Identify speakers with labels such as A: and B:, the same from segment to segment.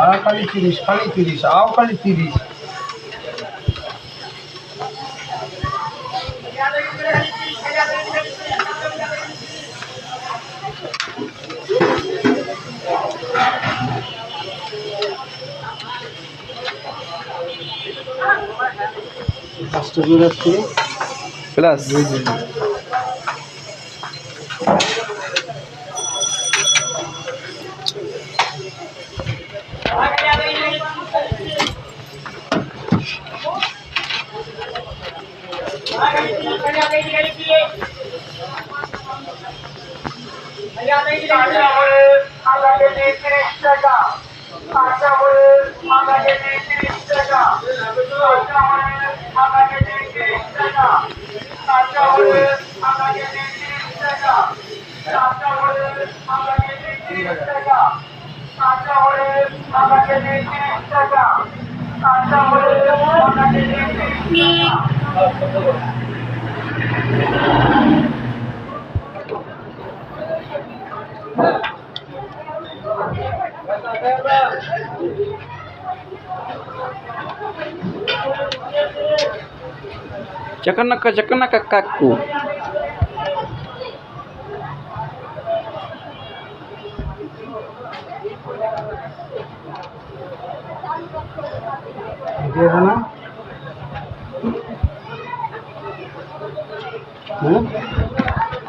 A: আর খালি তিরিশ খালি তিরিশ আও খালি তিরিশ। পাঁচটা করে আসছে
B: প্লাস Chakanaka chakanaka kaku.
A: দিয়ে না?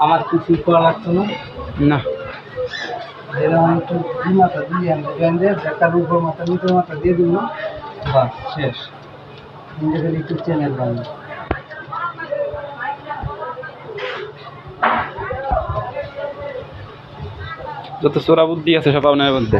A: আমার কিছু করা লাগতো না।
B: না।
A: এরকম একটু মাথা দিয়ে উপর মাথা নিচের মাথা দিয়ে দিব না। বাস শেষ। নিজেদের একটু চ্যানেল বানাবো
B: যত চোরা বুদ্ধি আছে সব আপনার মধ্যে।